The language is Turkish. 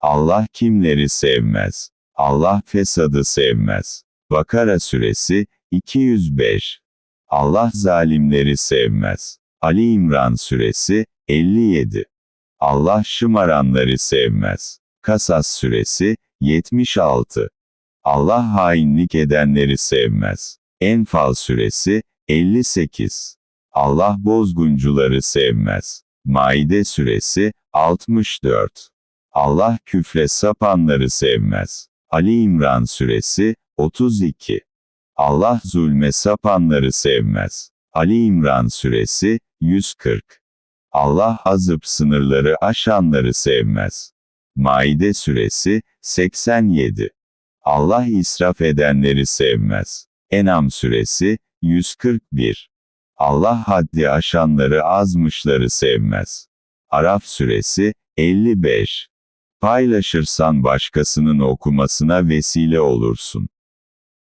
Allah kimleri sevmez? Allah fesadı sevmez. Bakara suresi 205. Allah zalimleri sevmez. Ali İmran suresi 57. Allah şımaranları sevmez. Kasas suresi 76. Allah hainlik edenleri sevmez. Enfal suresi 58. Allah bozguncuları sevmez. Maide suresi 64. Allah küfre sapanları sevmez. Ali İmran suresi 32. Allah zulme sapanları sevmez. Ali İmran suresi 140. Allah azıp sınırları aşanları sevmez. Maide suresi 87. Allah israf edenleri sevmez. Enam suresi 141. Allah haddi aşanları azmışları sevmez. Araf suresi 55. Paylaşırsan başkasının okumasına vesile olursun.